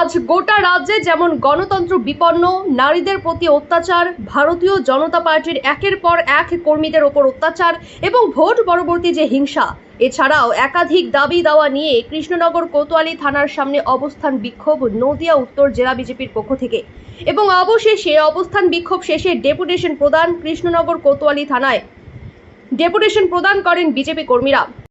আজ গোটা রাজ্যে যেমন গণতন্ত্র বিপন্ন, নারীদের প্রতি অত্যাচার, ভারতীয় জনতা পার্টির একের পর এক কর্মীদের ওপর অত্যাচার এবং ভোট পরবর্তী যে হিংসা, এছাড়াও একাধিক দাবি দাওয়া নিয়ে কৃষ্ণনগর কোতোয়ালি থানার সামনে অবস্থান বিক্ষোভ নদিয়া উত্তর জেলা বিজেপির পক্ষ থেকে এবং অবশেষে অবস্থান বিক্ষোভ শেষে ডেপুটেশন প্রদান কৃষ্ণনগর কোতোয়ালি থানায়। ডেপুটেশন প্রদান করেন বিজেপি কর্মীরা।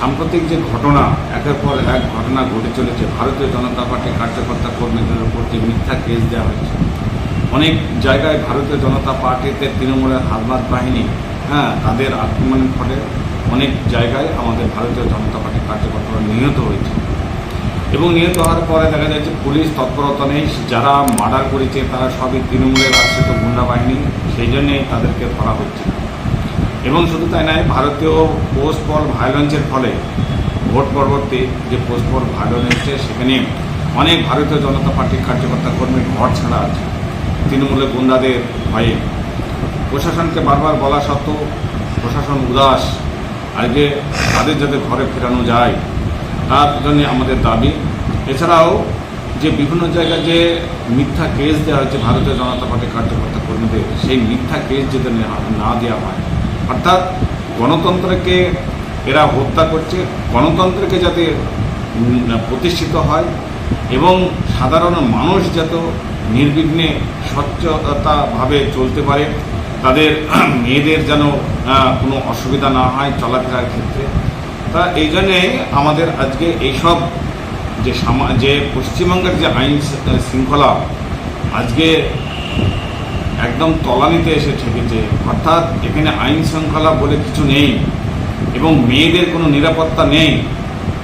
সাম্প্রতিক যে ঘটনা, একের পর এক ঘটনা ঘটে চলেছে, ভারতীয় জনতা পার্টির কার্যকর্তা কর্মীদের উপর যে মিথ্যা কেস দেওয়া হয়েছে অনেক জায়গায় ভারতীয় জনতা পার্টিতে তৃণমূলের হাতবাদ বাহিনী হ্যাঁ তাদের আক্রমণের ফলে অনেক জায়গায় আমাদের ভারতীয় জনতা পার্টির কার্যকর্তারা নিহত হয়েছে এবং নিহত হওয়ার পরে দেখা যাচ্ছে পুলিশ তৎপরতা নেই, যারা মার্ডার করেছে তারা সবই তৃণমূলের আশ্রিত গুন্ডা বাহিনী, সেই জন্যে তাদেরকে ধরা হচ্ছে না। এবং শুধু তাই নয়, ভারতীয় পোস্ট পল ভায়োলেন্সের ফলে ভোট পরবর্তী যে পোস্ট পল ভায়োলেন্স সেখানে অনেক ভারতীয় জনতা পার্টির কার্যকর্তা কর্মী ঘর ছাড়া আছে। তৃণমূলের গুন্ডাদের ভয়ে। প্রশাসনকে বারবার বলা সত্ত্বেও প্রশাসন উদাস। আজকে তাদের যাতে ঘরে ফেরানো যায়, তার জন্য আমাদের দাবি। এছাড়াও যে বিভিন্ন জায়গায় যে মিথ্যা কেস দেওয়া হচ্ছে ভারতীয় জনতা পার্টির কার্যকর্তা কর্মীদের, সেই মিথ্যা কেস না- না দেওয়া হয় অর্থাৎ গণতন্ত্রকে এরা হত্যা করছে, গণতন্ত্রকে যাতে প্রতিষ্ঠিত হয় এবং সাধারণ মানুষ যাতে নির্বিঘ্নে স্বচ্ছতাভাবে চলতে পারে, তাদের মেয়েদের যেন কোনো অসুবিধা না হয় চলাফেরার ক্ষেত্রে। তা এই জন্যে আমাদের আজকে এইসব যে সামা, যে পশ্চিমবঙ্গের যে আইন শৃঙ্খলা, আজকে একদম তলানিতে এসে ঠেকেছে অর্থাৎ এখানে আইন শৃঙ্খলা বলে কিছু নেই এবং মেয়েদের কোনো নিরাপত্তা নেই,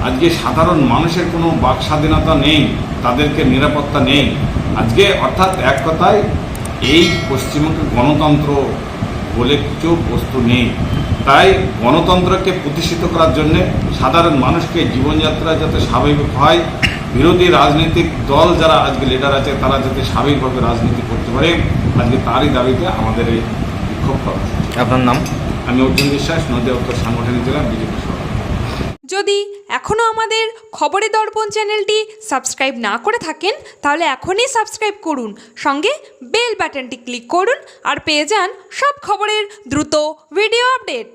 আজকে সাধারণ মানুষের কোনো বাক স্বাধীনতা নেই, তাদেরকে নিরাপত্তা নেই। আজকে অর্থাৎ এক কথায় এই পশ্চিমবঙ্গে গণতন্ত্র বলে কিছু বস্তু নেই। তাই গণতন্ত্রকে প্রতিষ্ঠিত করার জন্যে সাধারণ মানুষকে জীবনযাত্রা যাতে স্বাভাবিক হয় বিরোধী রাজনৈতিক দল যারা আজকে লিডার আছে তারা যাতে স্বাভাবিকভাবে রাজনীতি করতে পারে আজকে তারই দাবিতে আমাদের এই বিক্ষোভ কর্মসূচি আপনার নাম? আমি অর্জুন বিশ্বাস নদী উত্তর সাংগঠনিক জেলা বিজেপি যদি এখনও আমাদের খবরে দর্পণ চ্যানেলটি সাবস্ক্রাইব না করে থাকেন তাহলে এখনই সাবস্ক্রাইব করুন। সঙ্গে বেল বাটনটি ক্লিক করুন আর পেয়ে যান সব খবরের দ্রুত ভিডিও আপডেট।